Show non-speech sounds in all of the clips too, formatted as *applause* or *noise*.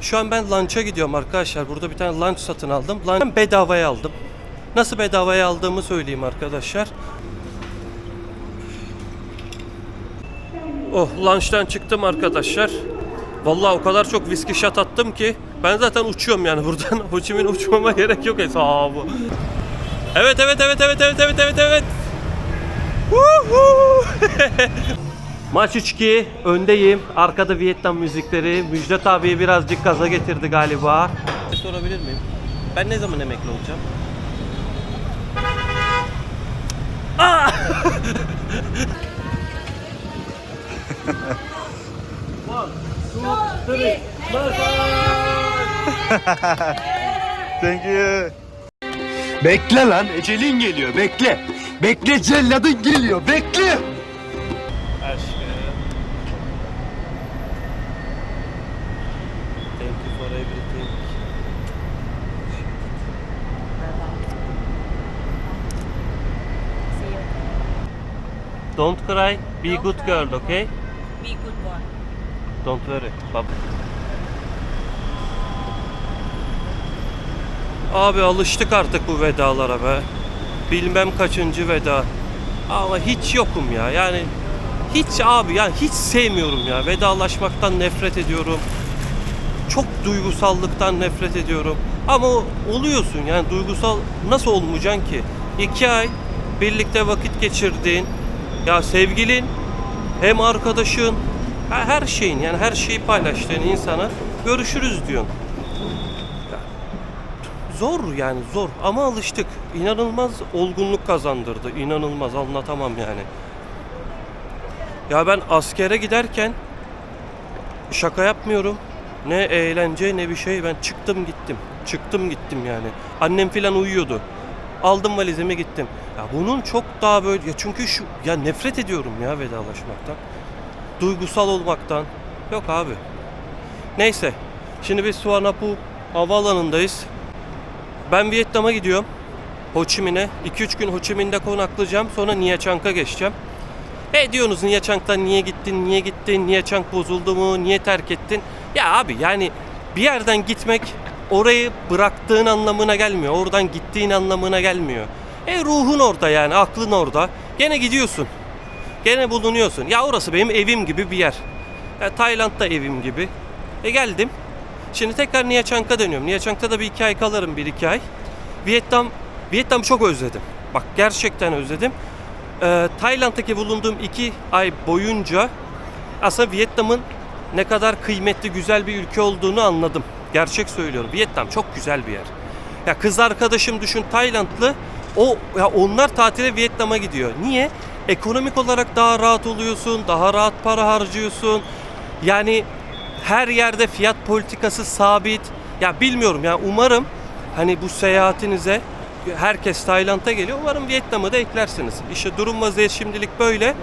Şu an ben lunch'a gidiyorum arkadaşlar. Burada bir tane lunch satın aldım. Lunch bedavaya aldım. Nasıl bedavaya aldığımı söyleyeyim arkadaşlar. Oh lunch'tan çıktım arkadaşlar. Vallahi o kadar çok viski shot attım ki ben zaten uçuyorum yani buradan. *laughs* Ho uçmama gerek yok hesabı. Evet evet evet evet evet evet evet evet. *laughs* Maç 3-2 öndeyim. Arkada Vietnam müzikleri. Müjdat abiyi birazcık gaza getirdi galiba. Sorabilir miyim? Ben ne zaman emekli olacağım? Aa! One, two, three. Thank you. Bekle lan ecelin geliyor bekle. Bekle celladın geliyor bekle. Aşkım. Thank you for everything. See you. Don't cry. Be good girl, okay? Be good boy. Don't worry. Bab. Abi alıştık artık bu vedalara be. Bilmem kaçıncı veda. Ama hiç yokum ya. Yani hiç abi yani hiç sevmiyorum ya. Vedalaşmaktan nefret ediyorum. Çok duygusallıktan nefret ediyorum. Ama oluyorsun yani duygusal nasıl olmayacaksın ki? İki ay birlikte vakit geçirdiğin ya sevgilin hem arkadaşın her şeyin yani her şeyi paylaştığın insana görüşürüz diyorsun. Zor yani zor ama alıştık. İnanılmaz olgunluk kazandırdı. İnanılmaz anlatamam yani. Ya ben askere giderken şaka yapmıyorum. Ne eğlence ne bir şey. Ben çıktım gittim. Çıktım gittim yani. Annem filan uyuyordu. Aldım valizimi gittim. Ya bunun çok daha böyle ya çünkü şu ya nefret ediyorum ya vedalaşmaktan. Duygusal olmaktan. Yok abi. Neyse. Şimdi biz Suvarnabhumi havaalanındayız. Ben Vietnam'a gidiyorum. Ho Chi Minh'e. 2-3 gün Ho Chi Minh'de konaklayacağım. Sonra Nha Chang'a geçeceğim. E diyorsunuz Nha Chang'dan niye gittin, niye gittin, Nha Chang bozuldu mu, niye terk ettin? Ya abi yani bir yerden gitmek orayı bıraktığın anlamına gelmiyor. Oradan gittiğin anlamına gelmiyor. E ruhun orada yani, aklın orada. Gene gidiyorsun. Gene bulunuyorsun. Ya orası benim evim gibi bir yer. Ya Tayland da evim gibi. E geldim. Şimdi tekrar Nha Chang'a dönüyorum. Nha da bir iki ay kalırım, bir iki ay. Vietnam, Vietnam'ı çok özledim. Bak gerçekten özledim. Ee, Tayland'daki bulunduğum iki ay boyunca aslında Vietnam'ın ne kadar kıymetli, güzel bir ülke olduğunu anladım. Gerçek söylüyorum. Vietnam çok güzel bir yer. Ya kız arkadaşım düşün Taylandlı. O ya onlar tatile Vietnam'a gidiyor. Niye? Ekonomik olarak daha rahat oluyorsun, daha rahat para harcıyorsun. Yani her yerde fiyat politikası sabit. Ya bilmiyorum ya umarım hani bu seyahatinize herkes Tayland'a geliyor. Umarım Vietnam'ı da eklersiniz. İşte durum vaziyet şimdilik böyle.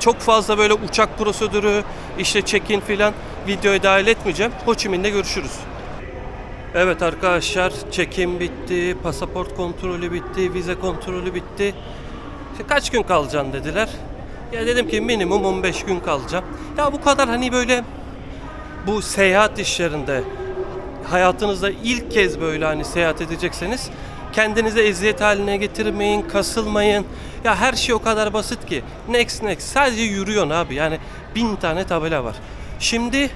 Çok fazla böyle uçak prosedürü, işte check-in filan videoya dahil etmeyeceğim. Ho Chi Minh'de görüşürüz. Evet arkadaşlar check-in bitti, pasaport kontrolü bitti, vize kontrolü bitti. Kaç gün kalacaksın dediler. Ya dedim ki minimum 15 gün kalacağım. Ya bu kadar hani böyle bu seyahat işlerinde hayatınızda ilk kez böyle hani seyahat edecekseniz kendinize eziyet haline getirmeyin, kasılmayın. Ya her şey o kadar basit ki. Next next. Sadece yürüyorsun abi. Yani bin tane tabela var. Şimdi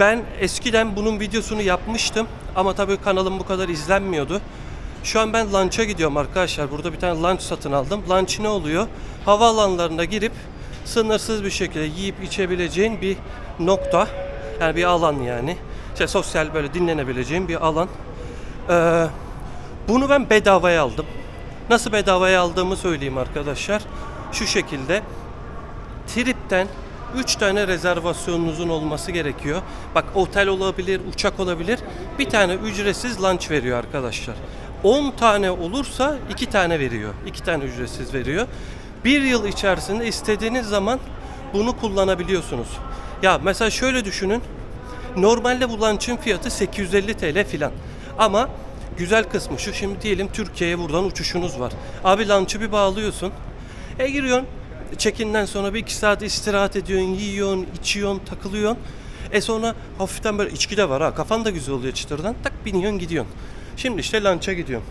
ben eskiden bunun videosunu yapmıştım ama tabii kanalım bu kadar izlenmiyordu. Şu an ben lunch'a gidiyorum arkadaşlar. Burada bir tane lunch satın aldım. Lunch ne oluyor? Havaalanlarına girip sınırsız bir şekilde yiyip içebileceğin bir nokta. Yani bir alan yani. İşte sosyal böyle dinlenebileceğin bir alan. Ee, bunu ben bedavaya aldım. Nasıl bedavaya aldığımı söyleyeyim arkadaşlar. Şu şekilde Trip'ten 3 tane rezervasyonunuzun olması gerekiyor. Bak otel olabilir, uçak olabilir. Bir tane ücretsiz lunch veriyor arkadaşlar. 10 tane olursa 2 tane veriyor. 2 tane ücretsiz veriyor. Bir yıl içerisinde istediğiniz zaman bunu kullanabiliyorsunuz. Ya mesela şöyle düşünün. Normalde bu lunch'ın fiyatı 850 TL filan. Ama güzel kısmı şu şimdi diyelim Türkiye'ye buradan uçuşunuz var. Abi lunch'ı bir bağlıyorsun. E giriyorsun Check-in'den sonra bir iki saat istirahat ediyorsun, yiyorsun, içiyorsun, takılıyorsun. E sonra hafiften böyle içki de var ha. Kafan da güzel oluyor çıtırdan. Tak biniyorsun gidiyorsun. Şimdi işte lunch'a gidiyorum.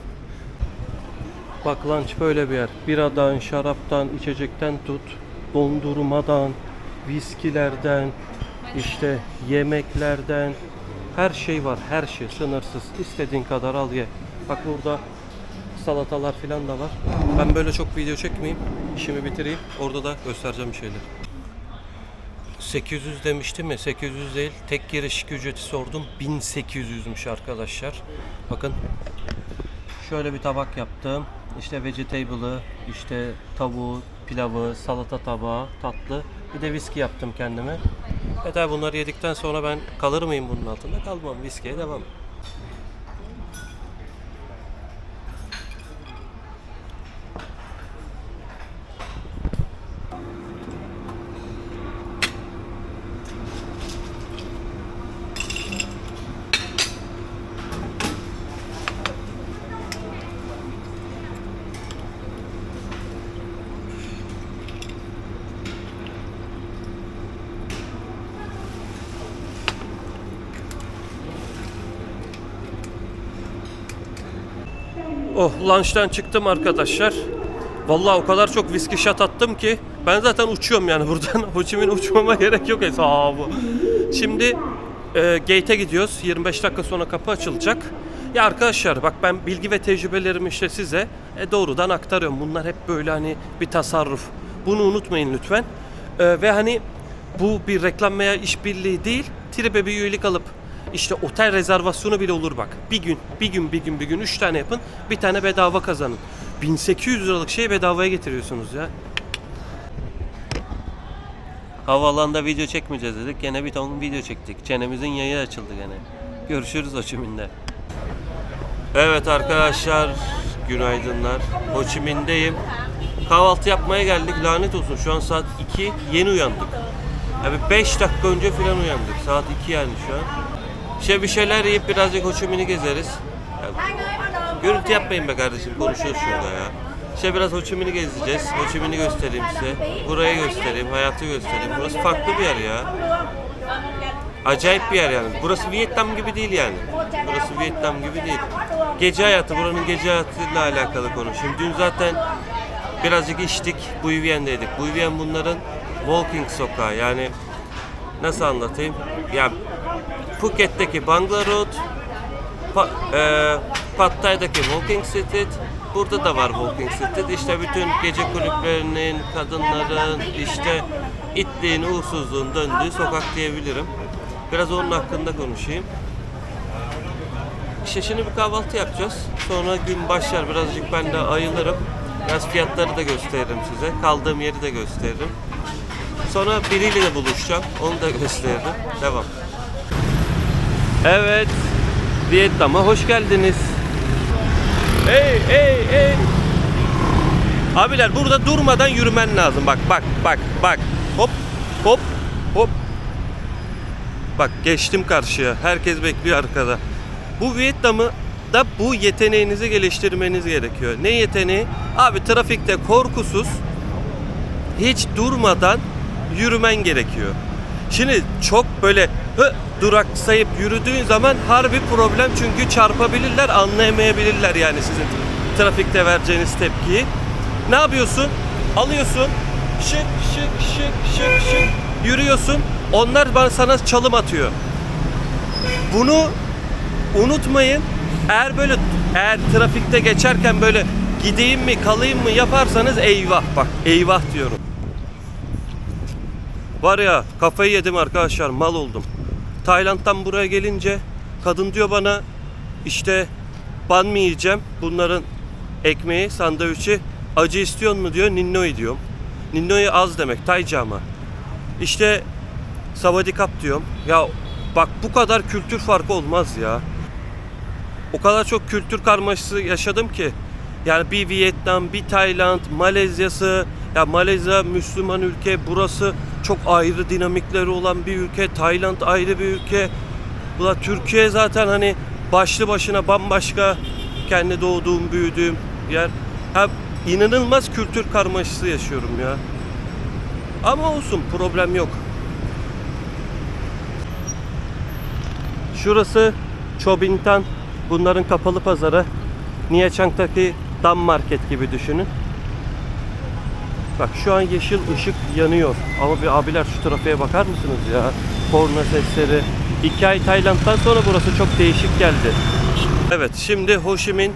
Bak lunch böyle bir yer. Biradan, şaraptan, içecekten tut, dondurmadan, viskilerden, işte yemeklerden her şey var. Her şey sınırsız. İstediğin kadar al ye. Bak burada salatalar falan da var. Ben böyle çok video çekmeyeyim. İşimi bitireyim. Orada da göstereceğim bir şeyler. 800 demiştim ya 800 değil. Tek giriş ücreti sordum. 1800'müş arkadaşlar. Bakın Şöyle bir tabak yaptım. İşte vegetables, işte tavuğu, pilavı, salata tabağı, tatlı. Bir de viski yaptım kendime. E tabi bunları yedikten sonra ben kalır mıyım bunun altında? Kalmam. Viskiye devam. Oh lunch'tan çıktım arkadaşlar. Vallahi o kadar çok viski shot attım ki ben zaten uçuyorum yani *laughs* buradan. Ho Chi Minh uçmama gerek yok hesabı. Şimdi e, gate'e gidiyoruz. 25 dakika sonra kapı açılacak. Ya arkadaşlar bak ben bilgi ve tecrübelerimi işte size e, doğrudan aktarıyorum. Bunlar hep böyle hani bir tasarruf. Bunu unutmayın lütfen. E, ve hani bu bir reklam veya işbirliği değil. Tribe bir üyelik alıp işte otel rezervasyonu bile olur bak. Bir gün, bir gün, bir gün, bir gün üç tane yapın. Bir tane bedava kazanın. 1800 liralık şeyi bedavaya getiriyorsunuz ya. Havaalanında video çekmeyeceğiz dedik. Gene bir ton video çektik. Çenemizin yayı açıldı gene. Görüşürüz Ho. Evet arkadaşlar, günaydınlar. Ho. Kahvaltı yapmaya geldik. Lanet olsun şu an saat 2. Yeni uyandık. Abi 5 dakika önce falan uyandık. Saat 2 yani şu an. İşte bir şeyler yiyip birazcık Ho Chi Minh'i gezeriz. Ya, gürültü yapmayın be kardeşim. Konuşuyoruz şurada ya. İşte biraz Ho Chi Minh'i gezeceğiz. Ho Chi Minh'i göstereyim size. Burayı göstereyim, hayatı göstereyim. Burası farklı bir yer ya. Acayip bir yer yani. Burası Vietnam gibi değil yani. Burası Vietnam gibi değil. Gece hayatı, buranın gece hayatıyla alakalı konuşayım. Dün zaten birazcık içtik. Bu Vivien'deydik. Bu Vivien bunların walking sokağı yani nasıl anlatayım? Ya Phuket'teki Bangla Road, pa, e, Pad Thai'daki Walking Street, burada da var Walking Street. İşte bütün gece kulüplerinin, kadınların, işte itliğin, uğursuzluğun döndüğü sokak diyebilirim. Biraz onun hakkında konuşayım. İşte şimdi bir kahvaltı yapacağız. Sonra gün başlar birazcık ben de ayılırım. Biraz fiyatları da gösteririm size. Kaldığım yeri de gösteririm. Sonra biriyle de buluşacağım. Onu da *laughs* gösteririm. Devam. Evet. Vietnam'a hoş geldiniz. Hey hey hey. Abiler burada durmadan yürümen lazım. Bak bak bak bak. Hop hop hop. Bak geçtim karşıya. Herkes bekliyor arkada. Bu Vietnam'ı da bu yeteneğinizi geliştirmeniz gerekiyor. Ne yeteneği? Abi trafikte korkusuz hiç durmadan yürümen gerekiyor. Şimdi çok böyle hı, duraksayıp yürüdüğün zaman harbi problem çünkü çarpabilirler anlayamayabilirler yani sizin trafikte vereceğiniz tepkiyi. Ne yapıyorsun? Alıyorsun şık şık şık şık şık yürüyorsun. Onlar bana sana çalım atıyor. Bunu unutmayın. Eğer böyle eğer trafikte geçerken böyle gideyim mi kalayım mı yaparsanız eyvah bak eyvah diyorum. Var ya kafayı yedim arkadaşlar mal oldum. Tayland'dan buraya gelince kadın diyor bana işte ban mı yiyeceğim bunların ekmeği sandviçi acı istiyor mu diyor ninnoi diyorum. Ninnoi az demek Tayca ama. İşte Savadikap diyorum. Ya bak bu kadar kültür farkı olmaz ya. O kadar çok kültür karmaşası yaşadım ki. Yani bir Vietnam, bir Tayland, Malezya'sı, ya Malezya Müslüman ülke, burası çok ayrı dinamikleri olan bir ülke. Tayland ayrı bir ülke. Bu da Türkiye zaten hani başlı başına bambaşka kendi doğduğum, büyüdüğüm yer. Ha, inanılmaz kültür karmaşası yaşıyorum ya. Ama olsun problem yok. Şurası Chobintan. Bunların kapalı pazarı. Niyeçang'daki Dam Market gibi düşünün. Bak şu an yeşil ışık yanıyor. Ama bir abiler şu trafiğe bakar mısınız ya? Korna sesleri. İki ay Tayland'dan sonra burası çok değişik geldi. Evet şimdi Ho Chi Minh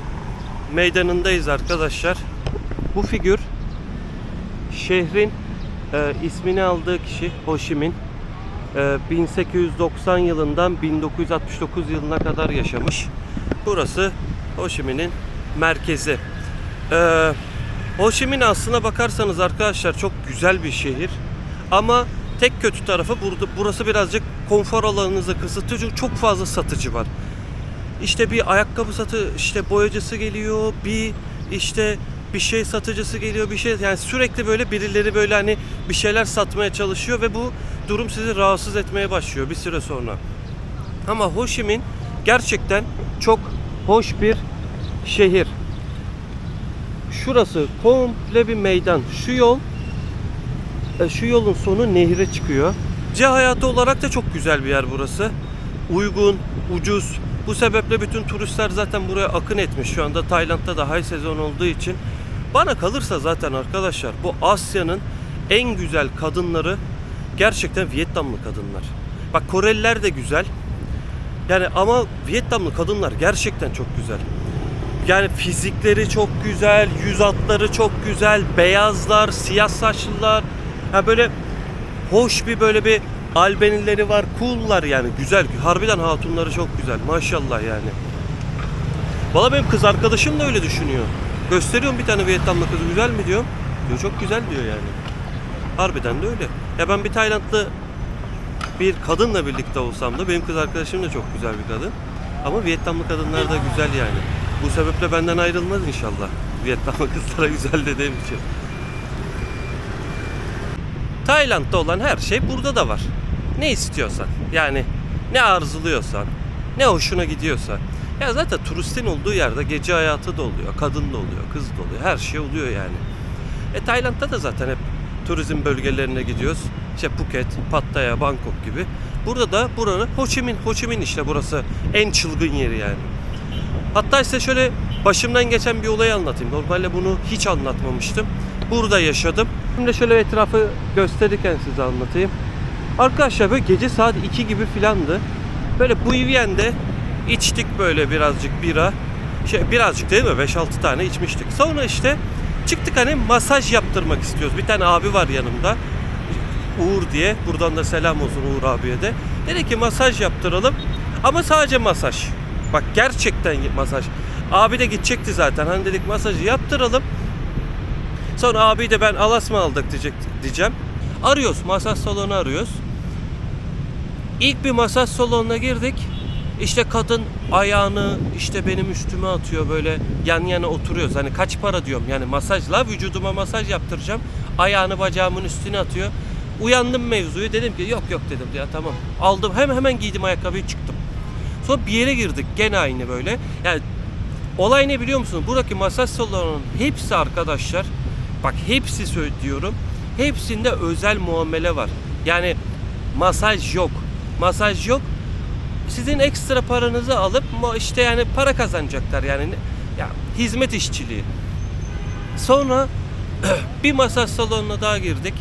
meydanındayız arkadaşlar. Bu figür şehrin e, ismini aldığı kişi Ho Chi Minh. E, 1890 yılından 1969 yılına kadar yaşamış. Burası Ho Chi Minh'in merkezi. E, Ho Chi Minh aslına bakarsanız arkadaşlar çok güzel bir şehir. Ama tek kötü tarafı burada burası birazcık konfor alanınızı kısıtıyor çok fazla satıcı var. İşte bir ayakkabı satı, işte boyacısı geliyor, bir işte bir şey satıcısı geliyor, bir şey yani sürekli böyle birileri böyle hani bir şeyler satmaya çalışıyor ve bu durum sizi rahatsız etmeye başlıyor bir süre sonra. Ama Ho Chi Minh gerçekten çok hoş bir şehir. Şurası komple bir meydan. Şu yol e, şu yolun sonu nehre çıkıyor. C hayatı olarak da çok güzel bir yer burası. Uygun, ucuz. Bu sebeple bütün turistler zaten buraya akın etmiş. Şu anda Tayland'da da high sezon olduğu için. Bana kalırsa zaten arkadaşlar bu Asya'nın en güzel kadınları gerçekten Vietnamlı kadınlar. Bak Koreliler de güzel. Yani ama Vietnamlı kadınlar gerçekten çok güzel. Yani fizikleri çok güzel, yüz hatları çok güzel, beyazlar, siyah saçlılar. Ha böyle hoş bir böyle bir albenileri var, cool'lar yani güzel. Harbiden hatunları çok güzel. Maşallah yani. Valla benim kız arkadaşım da öyle düşünüyor. Gösteriyorum bir tane Vietnamlı kız güzel mi diyorum. Diyor çok güzel diyor yani. Harbiden de öyle. Ya ben bir Taylandlı bir kadınla birlikte olsam da benim kız arkadaşım da çok güzel bir kadın. Ama Vietnamlı kadınlar da güzel yani. Bu sebeple benden ayrılmaz inşallah. Vietnamlı *laughs* kızlara güzel dediğim için. Tayland'da olan her şey burada da var. Ne istiyorsan. Yani ne arzuluyorsan, ne hoşuna gidiyorsa. Ya zaten turistin olduğu yerde gece hayatı da oluyor, kadın da oluyor, kız da oluyor. Her şey oluyor yani. E Tayland'da da zaten hep turizm bölgelerine gidiyoruz. İşte Phuket, Pattaya, Bangkok gibi. Burada da buranın Ho Chi Minh, Ho Chi Minh işte burası en çılgın yeri yani. Hatta size şöyle başımdan geçen bir olayı anlatayım. Normalde bunu hiç anlatmamıştım. Burada yaşadım. Şimdi şöyle etrafı gösterirken size anlatayım. Arkadaşlar böyle gece saat 2 gibi filandı. Böyle bu Vivienne'de içtik böyle birazcık bira. Şey, birazcık değil mi? 5-6 tane içmiştik. Sonra işte çıktık hani masaj yaptırmak istiyoruz. Bir tane abi var yanımda. Uğur diye. Buradan da selam olsun Uğur abiye de. Dedi ki masaj yaptıralım. Ama sadece masaj. Bak gerçekten masaj. Abi de gidecekti zaten. Hani dedik masajı yaptıralım. Sonra abi de ben alas mı aldık diyecek, diyeceğim. Arıyoruz. Masaj salonu arıyoruz. İlk bir masaj salonuna girdik. İşte kadın ayağını işte benim üstüme atıyor böyle yan yana oturuyoruz. Hani kaç para diyorum yani masajla vücuduma masaj yaptıracağım. Ayağını bacağımın üstüne atıyor. Uyandım mevzuyu dedim ki yok yok dedim ya tamam. Aldım hemen hemen giydim ayakkabıyı çıktım. Sonra bir yere girdik gene aynı böyle. Yani olay ne biliyor musunuz? Buradaki masaj salonunun hepsi arkadaşlar bak hepsi söylüyorum. Hepsinde özel muamele var. Yani masaj yok. Masaj yok. Sizin ekstra paranızı alıp işte yani para kazanacaklar yani. Ya hizmet işçiliği. Sonra *clears throat* bir masaj salonuna daha girdik.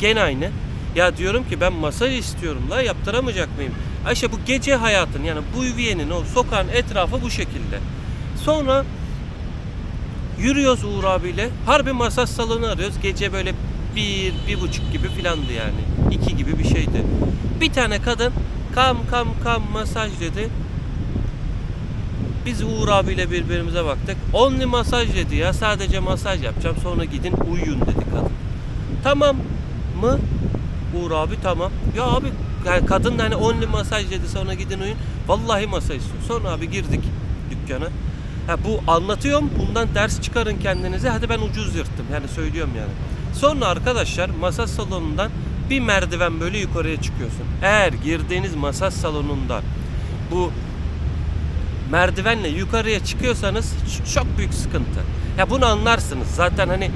Gene aynı. Ya diyorum ki ben masaj istiyorum la yaptıramayacak mıyım? Ayşe bu gece hayatın yani bu üviyenin o sokağın etrafı bu şekilde. Sonra yürüyoruz Uğur abiyle. Harbi masaj salonu arıyoruz. Gece böyle bir, bir buçuk gibi filandı yani. iki gibi bir şeydi. Bir tane kadın kam kam kam masaj dedi. Biz Uğur abiyle birbirimize baktık. Only masaj dedi ya. Sadece masaj yapacağım. Sonra gidin uyuyun dedi kadın. Tamam mı? Uğur abi tamam. Ya abi yani kadın da hani only masaj dedi sonra gidin uyuyun. Vallahi masaj istiyor. Sonra abi girdik dükkana. Ha bu anlatıyorum. Bundan ders çıkarın kendinize. Hadi ben ucuz yırttım. Yani söylüyorum yani. Sonra arkadaşlar masaj salonundan bir merdiven böyle yukarıya çıkıyorsun. Eğer girdiğiniz masaj salonunda bu merdivenle yukarıya çıkıyorsanız çok büyük sıkıntı. Ya bunu anlarsınız. Zaten hani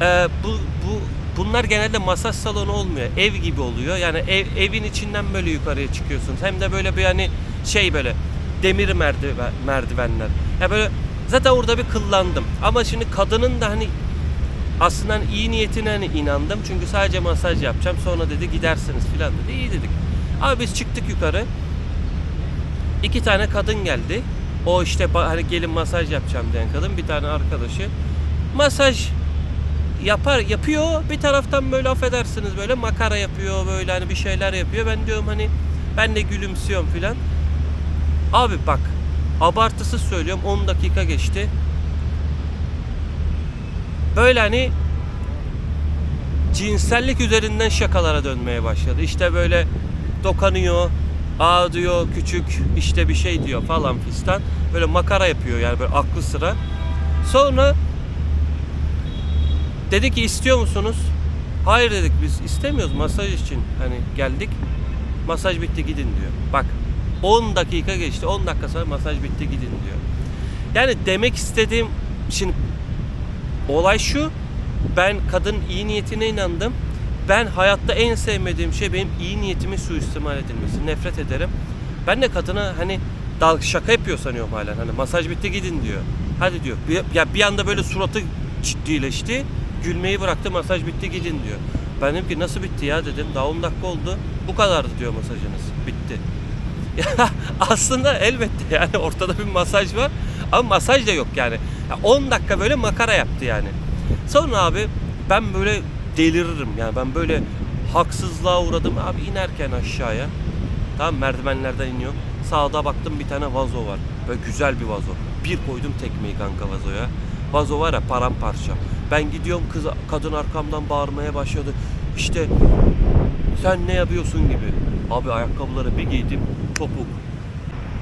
e, bu bu bunlar genelde masaj salonu olmuyor. Ev gibi oluyor. Yani ev, evin içinden böyle yukarıya çıkıyorsunuz. Hem de böyle bir hani şey böyle demir merdiven, merdivenler. Ya böyle zaten orada bir kıllandım. Ama şimdi kadının da hani aslında hani iyi niyetine hani inandım. Çünkü sadece masaj yapacağım. Sonra dedi gidersiniz filan dedi. İyi dedik. Abi biz çıktık yukarı. İki tane kadın geldi. O işte hani gelin masaj yapacağım diyen kadın bir tane arkadaşı. Masaj yapar yapıyor. Bir taraftan böyle affedersiniz böyle makara yapıyor böyle hani bir şeyler yapıyor. Ben diyorum hani ben de gülümsüyorum filan. Abi bak abartısız söylüyorum 10 dakika geçti. Böyle hani cinsellik üzerinden şakalara dönmeye başladı. İşte böyle dokanıyor, aa diyor küçük işte bir şey diyor falan fistan. Böyle makara yapıyor yani böyle aklı sıra. Sonra dedi ki istiyor musunuz? Hayır dedik biz istemiyoruz masaj için hani geldik. Masaj bitti gidin diyor. Bak 10 dakika geçti 10 dakika sonra masaj bitti gidin diyor. Yani demek istediğim şimdi olay şu ben kadın iyi niyetine inandım. Ben hayatta en sevmediğim şey benim iyi niyetimin suistimal edilmesi. Nefret ederim. Ben de kadına hani dal şaka yapıyor sanıyorum halen. Hani masaj bitti gidin diyor. Hadi diyor. Bir, ya bir anda böyle suratı ciddileşti. Gülmeyi bıraktı masaj bitti gidin diyor. Ben dedim ki nasıl bitti ya dedim. Daha 10 dakika oldu. Bu kadardı diyor masajınız. Bitti. Ya *laughs* aslında elbette yani ortada bir masaj var ama masaj da yok yani. Ya 10 dakika böyle makara yaptı yani. Sonra abi ben böyle deliririm yani ben böyle haksızlığa uğradım abi inerken aşağıya. Tamam merdivenlerden iniyor. Sağda baktım bir tane vazo var. Böyle güzel bir vazo. Bir koydum tekmeyi kanka vazoya. Vazo var ya paramparça. Ben gidiyorum kız kadın arkamdan bağırmaya başladı. İşte sen ne yapıyorsun gibi. Abi ayakkabıları bir giydim topuk.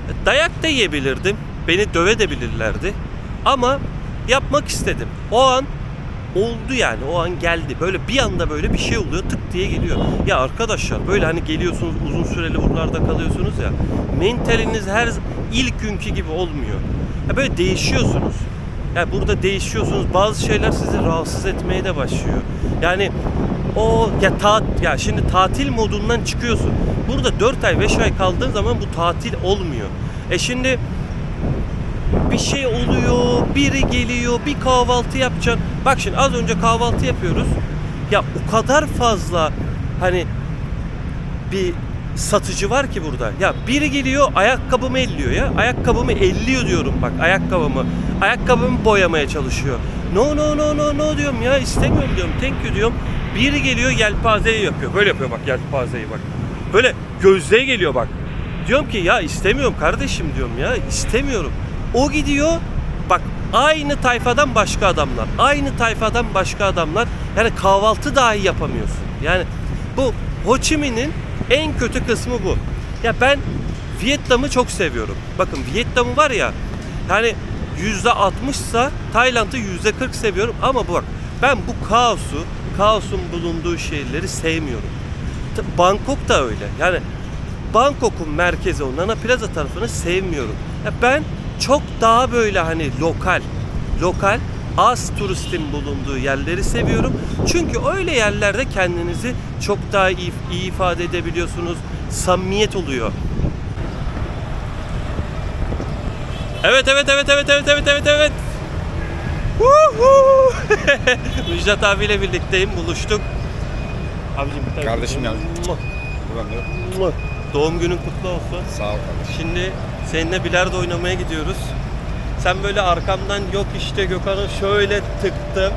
E, Dayak da yiyebilirdim. Beni dövebilirlerdi. Ama yapmak istedim. O an oldu yani. O an geldi. Böyle bir anda böyle bir şey oluyor. Tık diye geliyor. Ya arkadaşlar böyle hani geliyorsunuz uzun süreli buralarda kalıyorsunuz ya. Mentaliniz her ilk günkü gibi olmuyor. Ya böyle değişiyorsunuz. Yani burada değişiyorsunuz. Bazı şeyler sizi rahatsız etmeye de başlıyor. Yani o ya tat ya şimdi tatil modundan çıkıyorsun. Burada 4 ay 5 ay kaldığın zaman bu tatil olmuyor. E şimdi bir şey oluyor, biri geliyor, bir kahvaltı yapacaksın. Bak şimdi az önce kahvaltı yapıyoruz. Ya o kadar fazla hani bir satıcı var ki burada. Ya biri geliyor ayakkabımı elliyor ya. Ayakkabımı elliyor diyorum bak ayakkabımı. Ayakkabımı boyamaya çalışıyor. No no no no no diyorum ya istemiyorum diyorum. Thank you diyorum. Biri geliyor yelpazeyi yapıyor. Böyle yapıyor bak yelpazeyi bak. Böyle gözlüğe geliyor bak. Diyorum ki ya istemiyorum kardeşim diyorum ya istemiyorum. O gidiyor bak aynı tayfadan başka adamlar. Aynı tayfadan başka adamlar. Yani kahvaltı dahi yapamıyorsun. Yani bu Ho Chi Minh'in en kötü kısmı bu. Ya ben Vietnam'ı çok seviyorum. Bakın Vietnam'ı var ya yani yüzde altmışsa Tayland'ı yüzde kırk seviyorum ama bak ben bu kaosu, kaosun bulunduğu şehirleri sevmiyorum. Bangkok da öyle. Yani Bangkok'un merkezi o Nana Plaza tarafını sevmiyorum. Ya ben çok daha böyle hani lokal, lokal az turistin bulunduğu yerleri seviyorum. Çünkü öyle yerlerde kendinizi çok daha iyi, iyi ifade edebiliyorsunuz. Samimiyet oluyor. Evet evet evet evet evet evet evet evet. *laughs* Müjdat abiyle birlikteyim buluştuk. Abicim bir tane- Kardeşim Buradan muah. Doğum günün kutlu olsun. sağ ol kardeşim. Şimdi seninle bilardo oynamaya gidiyoruz. Sen böyle arkamdan yok işte Gökhan'ı şöyle tıktım,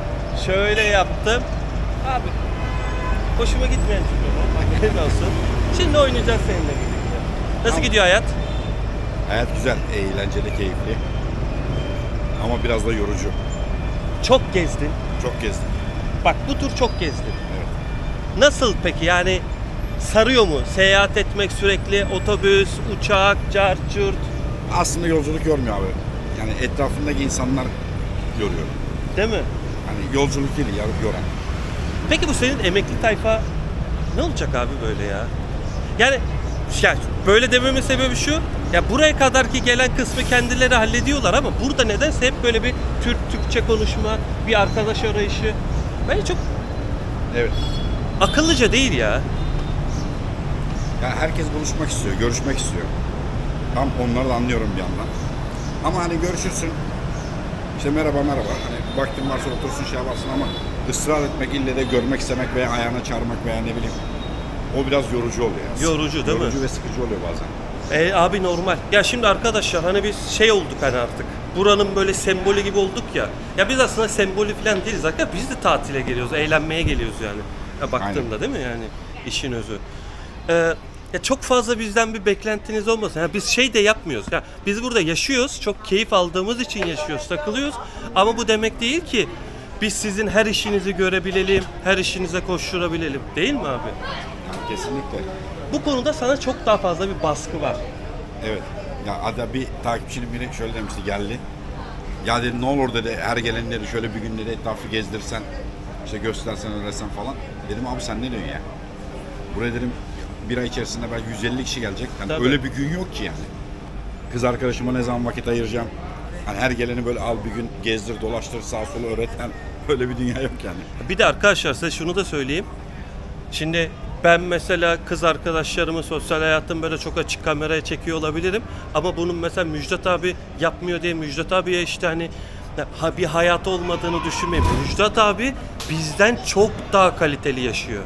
şöyle yaptım. Abi hoşuma gitmeyen çünkü Haberin olsun. Şimdi oynayacağız seninle birlikte. Nasıl gidiyor hayat? Hayat güzel, eğlenceli, keyifli. Ama biraz da yorucu. Çok gezdin. Çok gezdim. Bak bu tur çok gezdin. Evet. Nasıl peki yani sarıyor mu? Seyahat etmek sürekli otobüs, uçak, cart, cürt. Aslında yolculuk yormuyor abi. Yani etrafındaki insanlar yoruyor. Değil mi? Hani yolculuk değil, yar- yoran. Peki bu senin emekli tayfa ne olacak abi böyle ya? Yani ya böyle dememin sebebi şu. Ya buraya kadar ki gelen kısmı kendileri hallediyorlar ama burada nedense hep böyle bir Türk Türkçe konuşma, bir arkadaş arayışı. Bence çok Evet. Akıllıca değil ya. Yani herkes buluşmak istiyor, görüşmek istiyor. Tam onları da anlıyorum bir yandan. Ama hani görüşürsün. İşte merhaba merhaba. Hani vaktin varsa otursun şey yaparsın ama ısrar etmek, ille de görmek istemek veya ayağına çağırmak veya ne bileyim. O biraz yorucu oluyor. Yorucu değil mi? Yorucu ve sıkıcı oluyor bazen. E, abi normal. Ya şimdi arkadaşlar hani biz şey olduk hani artık. Buranın böyle sembolü gibi olduk ya. Ya biz aslında sembolü falan değiliz zaten. Biz de tatile geliyoruz, eğlenmeye geliyoruz yani. Ya baktığında değil mi yani işin özü. Ee, ya çok fazla bizden bir beklentiniz olmasın. Ya biz şey de yapmıyoruz. Ya biz burada yaşıyoruz, çok keyif aldığımız için yaşıyoruz, takılıyoruz. Ama bu demek değil ki biz sizin her işinizi görebilelim, her işinize koşturabilelim. Değil mi abi? Kesinlikle. Bu konuda sana çok daha fazla bir baskı var. Evet. Ya ada bir takipçinin biri şöyle demişti geldi. Ya dedi ne olur dedi her gelen dedi şöyle bir gün dedi etrafı gezdirsen işte göstersen öğretsen falan. Dedim abi sen ne diyorsun ya? Buraya dedim bir ay içerisinde belki 150 kişi gelecek. Yani Tabii. öyle bir gün yok ki yani. Kız arkadaşıma ne zaman vakit ayıracağım? Hani her geleni böyle al bir gün gezdir dolaştır sağa sola öğreten öyle bir dünya yok yani. Bir de arkadaşlar size şunu da söyleyeyim. Şimdi ben mesela kız arkadaşlarımı sosyal hayatım böyle çok açık kameraya çekiyor olabilirim. Ama bunun mesela Müjdat abi yapmıyor diye Müjdat abiye işte hani ha- bir hayatı olmadığını düşünmeyin. Müjdat abi bizden çok daha kaliteli yaşıyor.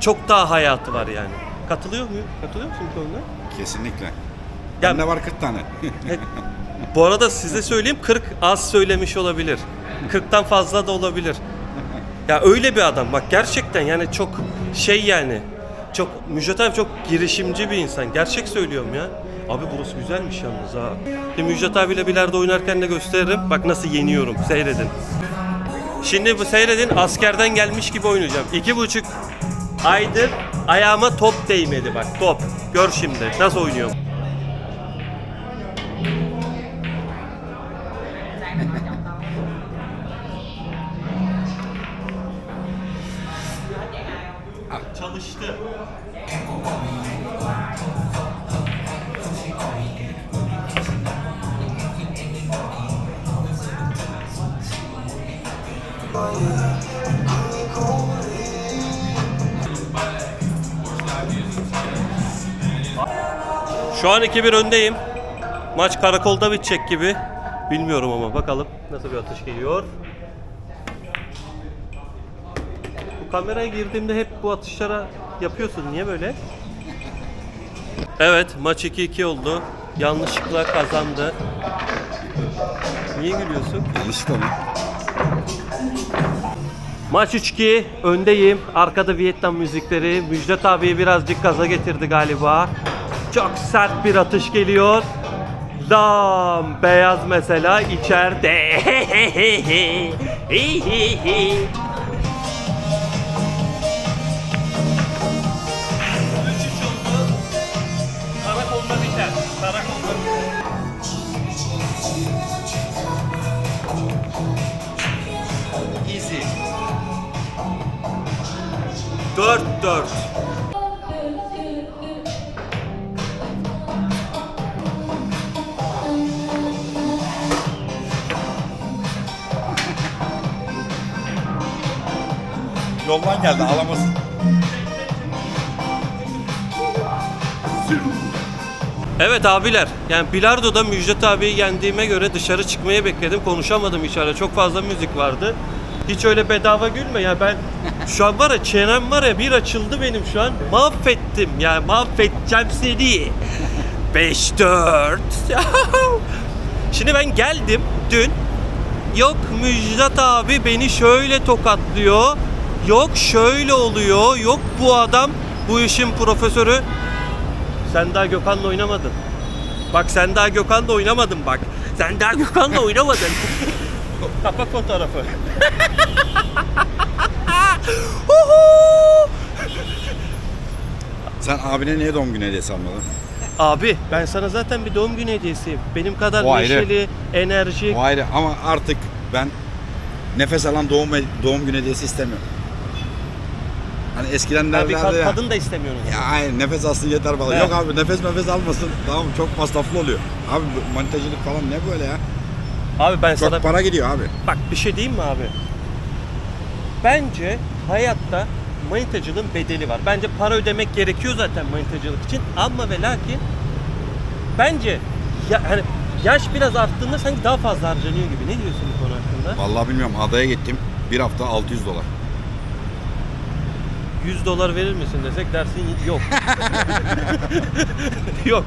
Çok daha hayatı var yani. Katılıyor muyum? Katılıyor musun bu konuda? Kesinlikle. Ya- Bende var 40 tane. Bu arada size söyleyeyim 40 az söylemiş olabilir. 40'tan fazla da olabilir. Ya öyle bir adam bak gerçekten yani çok şey yani. Çok Müjdat abi çok girişimci bir insan. Gerçek söylüyorum ya. Abi burası güzelmiş yalnız ha. Şimdi Müjdat abiyle bilardo oynarken de gösteririm. Bak nasıl yeniyorum. Seyredin. Şimdi bu seyredin askerden gelmiş gibi oynayacağım. İki buçuk aydır ayağıma top değmedi bak top. Gör şimdi nasıl oynuyorum. Şu an 2-1 öndeyim. Maç karakolda bitecek gibi. Bilmiyorum ama bakalım nasıl bir atış geliyor. Bu kameraya girdiğimde hep bu atışlara yapıyorsun. Niye böyle? Evet, maç 2-2 oldu. Yanlışlıkla kazandı. Niye gülüyorsun? Yanlışlıkla mı? Maç 3-2 öndeyim. Arkada Vietnam müzikleri. Müjdat abiyi birazcık gaza getirdi galiba. Çok sert bir atış geliyor. Dam beyaz mesela içeride. Karakolda biter. Karakolda Easy. 4-4. Yoldan geldi alamasın. Evet abiler. Yani Bilardo'da Müjdat abiyi yendiğime göre dışarı çıkmayı bekledim. Konuşamadım içeride. Çok fazla müzik vardı. Hiç öyle bedava gülme ya ben şu an var ya çenem var ya bir açıldı benim şu an. Mahvettim yani mahvedeceğim seni. 5-4. *laughs* Şimdi ben geldim dün. Yok Müjdat abi beni şöyle tokatlıyor. Yok şöyle oluyor. Yok bu adam bu işin profesörü. Sen daha Gökhan'la oynamadın. Bak sen daha Gökhan'la oynamadın bak. Sen daha Gökhan'la oynamadın. *laughs* Kapak fotoğrafı. *laughs* Uhu! Sen abine niye doğum günü hediyesi almadın? Abi ben sana zaten bir doğum günü hediyesiyim. Benim kadar O ayrı. neşeli, enerjik. O ayrı ama artık ben nefes alan doğum doğum günü hediyesi istemiyorum. Hani eskiden Abi derlerdi kad- ya. kadın da istemiyorum. Ya aynen nefes alsın yeter falan. Evet. Yok abi nefes nefes almasın. Tamam çok masraflı oluyor. Abi bu manitacılık falan ne böyle ya? Abi ben Çok sana para gidiyor abi. bak bir şey diyeyim mi abi? Bence hayatta manitacılığın bedeli var. Bence para ödemek gerekiyor zaten manitacılık için ama ve lakin bence ya, hani yaş biraz arttığında sanki daha fazla harcanıyor gibi. Ne diyorsun bu konu hakkında? Vallahi bilmiyorum adaya gittim. Bir hafta 600 dolar. 100 dolar verir misin desek dersin yok. *laughs* yok.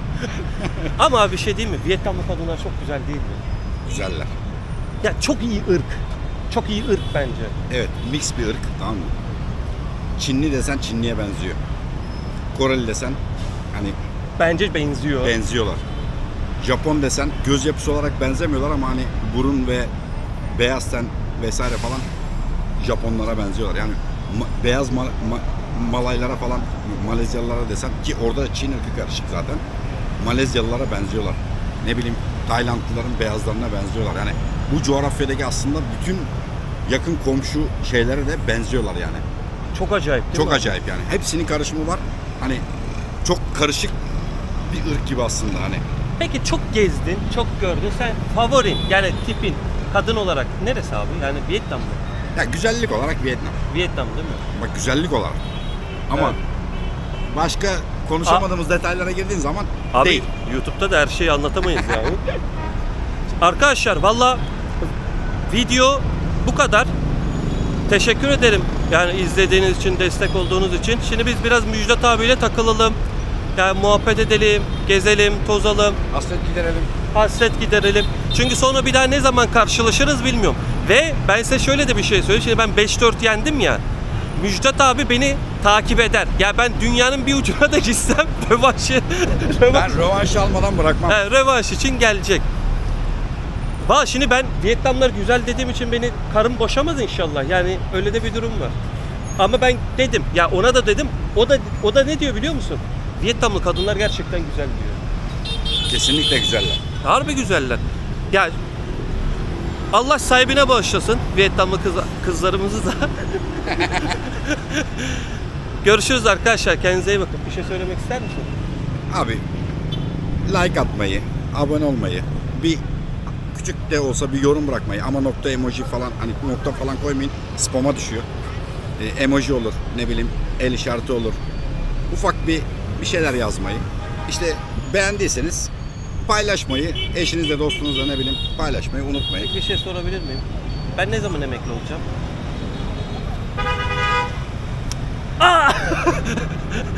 Ama abi bir şey değil mi? Vietnamlı kadınlar çok güzel değil mi? Güzeller. Ya çok iyi ırk. Çok iyi ırk bence. Evet mix bir ırk tamam mı? Çinli desen Çinliye benziyor. Koreli desen hani Bence benziyor. benziyorlar. Japon desen göz yapısı olarak benzemiyorlar ama hani burun ve beyaz ten vesaire falan Japonlara benziyorlar. Yani ma- beyaz ma- ma- Malaylara falan Malezyalılara desen ki orada Çin ırkı karışık zaten. Malezyalılara benziyorlar. Ne bileyim Taylandlıların beyazlarına benziyorlar. Yani bu coğrafyadaki aslında bütün yakın komşu şeylere de benziyorlar yani. Çok acayip değil Çok mi? acayip yani. Hepsinin karışımı var. Hani çok karışık bir ırk gibi aslında hani. Peki çok gezdin, çok gördün. Sen favorin yani tipin kadın olarak neresi abi? Yani Vietnam mı? Ya güzellik olarak Vietnam. Vietnam değil mi? Bak güzellik olarak. Ama Evet. başka konuşamadığımız detaylara girdiğin zaman Abi değil. YouTube'da da her şeyi anlatamayız ya. Arkadaşlar valla video bu kadar. Teşekkür ederim. Yani izlediğiniz için, destek olduğunuz için. Şimdi biz biraz Müjdat abiyle takılalım. Yani muhabbet edelim, gezelim, tozalım. Hasret giderelim. hasret giderelim. Çünkü sonra bir daha ne zaman karşılaşırız bilmiyorum. Ve ben size şöyle de bir şey söyleyeyim. Şimdi ben 5-4 yendim ya. Müjdat abi beni takip eder. Ya ben dünyanın bir ucuna da gitsem *laughs* rövanşı, rövanş, Ben rövanş almadan bırakmam. he, rövanş için gelecek. Valla şimdi ben Vietnamlar güzel dediğim için beni karım boşamaz inşallah. Yani öyle de bir durum var. Ama ben dedim ya ona da dedim. O da o da ne diyor biliyor musun? Vietnamlı kadınlar gerçekten güzel diyor. Kesinlikle güzeller. Harbi güzeller. Ya Allah sahibine bağışlasın Vietnamlı kız, kızlarımızı da. Görüşürüz arkadaşlar. Kendinize iyi bakın. Bir şey söylemek ister misin? Abi like atmayı, abone olmayı, bir küçük de olsa bir yorum bırakmayı ama nokta emoji falan hani nokta falan koymayın spama düşüyor. E, emoji olur ne bileyim el işareti olur. Ufak bir bir şeyler yazmayı. İşte beğendiyseniz paylaşmayı, eşinizle dostunuzla ne bileyim paylaşmayı unutmayın. Bir şey sorabilir miyim? Ben ne zaman emekli olacağım? *laughs*